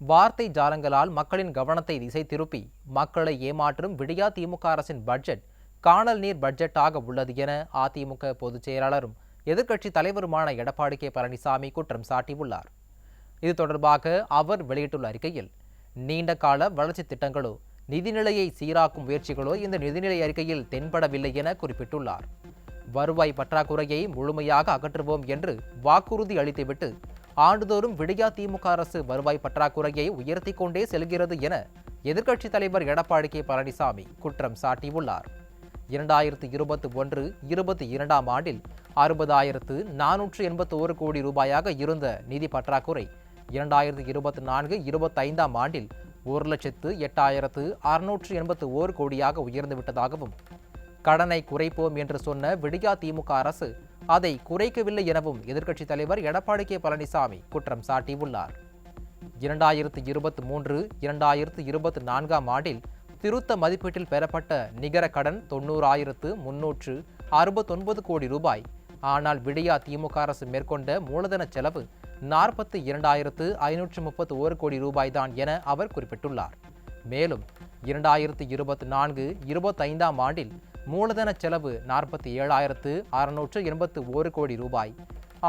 வார்த்தை ஜாலங்களால் மக்களின் கவனத்தை திசை திருப்பி மக்களை ஏமாற்றும் விடியா திமுக அரசின் பட்ஜெட் காணல் நீர் பட்ஜெட்டாக உள்ளது என அதிமுக பொதுச் செயலாளரும் எதிர்க்கட்சி தலைவருமான எடப்பாடி கே. பழனிசாமி குற்றம் சாட்டியுள்ளார். இது தொடர்பாக அவர் வெளியிட்டுள்ள அறிக்கையில் நீண்ட கால வளர்ச்சி திட்டங்களோ நிதிநிலையை சீராக்கும் முயற்சிகளோ இந்த நிதிநிலை அறிக்கையில் தென்படவில்லை என குறிப்பிட்டுள்ளார். வருவாய் பற்றாக்குறையை முழுமையாக அகற்றுவோம் என்று வாக்குறுதி அளித்துவிட்டு ஆண்டுதோறும் விடியா திமுக அரசு வருவாய் பற்றாக்குறையை உயர்த்தி கொண்டே செல்கிறது என எதிர்க்கட்சித் தலைவர் எடப்பாடி கே பழனிசாமி குற்றம் சாட்டியுள்ளார். இரண்டாயிரத்து இருபத்தி ஒன்று இருபத்தி இரண்டாம் ஆண்டில் அறுபதாயிரத்து நானூற்று எண்பத்தி ஒரு கோடி ரூபாயாக இருந்த நிதி பற்றாக்குறை இரண்டாயிரத்து இருபத்தி நான்கு இருபத்தைந்தாம் ஆண்டில் ஒரு லட்சத்து எட்டாயிரத்து அறுநூற்று எண்பத்து ஓர் கோடியாக உயர்ந்துவிட்டதாகவும் கடனை குறைப்போம் என்று சொன்ன விடியா திமுக அரசு அதை குறைக்கவில்லை எனவும் எதிர்க்கட்சித் தலைவர் எடப்பாடி கே. பழனிசாமி குற்றம் சாட்டியுள்ளார். இரண்டாயிரத்து இருபத்தி மூன்று இரண்டாயிரத்து இருபத்தி நான்காம் ஆண்டில் திருத்த மதிப்பீட்டில் பெறப்பட்ட நிகர கடன் தொண்ணூறாயிரத்து முன்னூற்று அறுபத்தொன்பது கோடி ரூபாய். ஆனால் விடியா திமுக அரசு மேற்கொண்ட மூலதன செலவு நாற்பத்தி இரண்டாயிரத்து ஐநூற்று முப்பத்து ஒரு கோடி ரூபாய்தான் என அவர் குறிப்பிட்டுள்ளார். மேலும் இரண்டாயிரத்து இருபத்தி நான்கு இருபத்தைந்தாம் ஆண்டில் மூலதன செலவு நாற்பத்தி ஏழாயிரத்து அறுநூற்று எண்பத்து ஒரு கோடி ரூபாய்.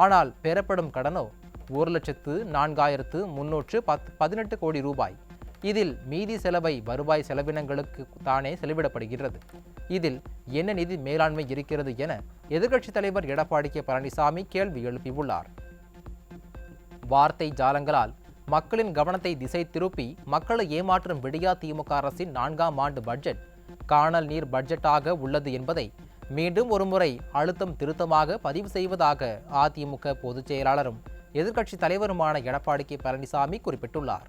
ஆனால் பெறப்படும் கடனோ ஒரு லட்சத்து நான்காயிரத்து முன்னூற்று பத் பதினெட்டு கோடி ரூபாய். இதில் மீதி செலவை வருவாய் செலவினங்களுக்கு தானே செலவிடப்படுகிறது இதில் என்ன நிதி மேலாண்மை இருக்கிறது என எதிர்க்கட்சித் தலைவர் எடப்பாடி கே. பழனிசாமி கேள்வி எழுப்பியுள்ளார். வார்த்தை ஜாலங்களால் மக்களின் கவனத்தை திசை திருப்பி மக்களை ஏமாற்றும் விடியா திமுக அரசின் நான்காம் ஆண்டு பட்ஜெட் காணல் நீர் பட்ஜெட்டாக உள்ளது என்பதை மீண்டும் ஒருமுறை அழுத்தம் திருத்தமாக பதிவு செய்வதாக அதிமுக பொதுச் செயலாளரும் எதிர்க்கட்சித் தலைவருமான எடப்பாடி கே பழனிசாமி குறிப்பிட்டுள்ளார்.